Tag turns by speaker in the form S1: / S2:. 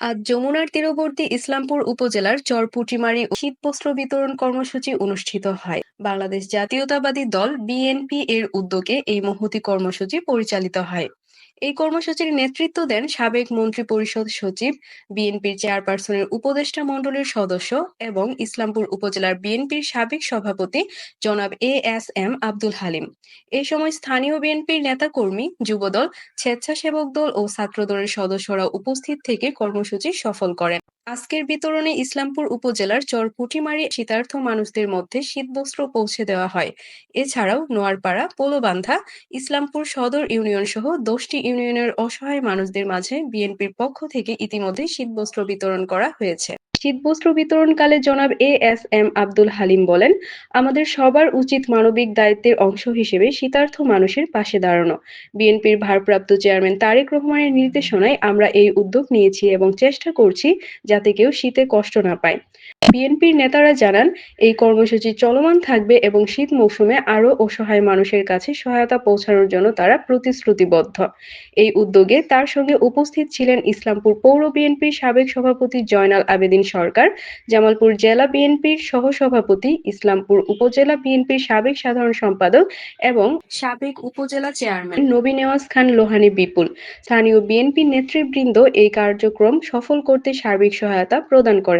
S1: আজ যমুনার তীরবর্তী ইসলামপুর উপজেলার চরপুটিমারি শীতবস্ত্র বিতরণ কর্মসূচি অনুষ্ঠিত হয়। বাংলাদেশ জাতীয়তাবাদী দল বিএনপি এর উদ্যোগে এই মহতি কর্মসূচি পরিচালিত হয়। এই কর্মসূচির নেতৃত্ব দেন সাবেক মন্ত্রী পরিষদ সচিব, বিএনপির চেয়ারপারসনের উপদেষ্টা মণ্ডলীর সদস্য এবং ইসলামপুর উপজেলার বিএনপির সাবেক সভাপতি জনাব A S M Abdul Halim. এ সময় স্থানীয় বিএনপির নেতাকর্মী, যুবদল, স্বেচ্ছাসেবক দল ও ছাত্রদলের সদস্যরা উপস্থিত থেকে কর্মসূচি সফল করেন। আজকের বিতরণে ইসলামপুর উপজেলার চর পুটিমারি শীতার্থ মানুষদের মধ্যে শীতবস্ত্র পৌঁছে দেওয়া হয়। এছাড়াও নোয়ারপাড়া, পোলোবান্ধা, ইসলামপুর সদর ইউনিয়ন সহ দশটি ইউনিয়নের অসহায় মানুষদের মাঝে বিএনপির পক্ষ থেকে ইতিমধ্যে শীতবস্ত্র বিতরণ করা হয়েছে। শীতবস্ত্র বিতরণকালে জনাব A S M Abdul Halim বলেন, আমাদের সবার উচিত মানবিক দায়িত্বের অংশ হিসেবে শীতার্থ মানুষের পাশে দাঁড়ানো। বিএনপির ভারপ্রাপ্ত চেয়ারম্যান তারেক রহমানের নির্দেশনায় আমরা এই উদ্যোগ নিয়েছি এবং চেষ্টা করছি যাতে কেউ শীতে কষ্ট না পায়। বিএনপির নেতারা জানান, এই কর্মসূচি চলমান থাকবে এবং শীত মৌসুমে আরও অসহায় মানুষের কাছে সহায়তা পৌঁছানোর জন্য তারা প্রতিশ্রুতিবদ্ধ। এই উদ্যোগে তার সঙ্গে উপস্থিত ছিলেন ইসলামপুর পৌর বিএনপির সাবেক সভাপতি জয়নাল আবেদিন সরকার জামালপুর জেলা বিএনপির সহসভাপতি ইসলামপুর উপজেলা বিএনপির সাবেক সাধারণ সম্পাদক এবং সাবেক উপজেলা চেয়ারম্যান। নবী নেওয়াজ খান লোহানি বিপুল। স্থানীয় বিএনপি নেতৃবৃন্দ এই কার্যক্রম সফল করতে সার্বিক সহায়তা প্রদান করেন।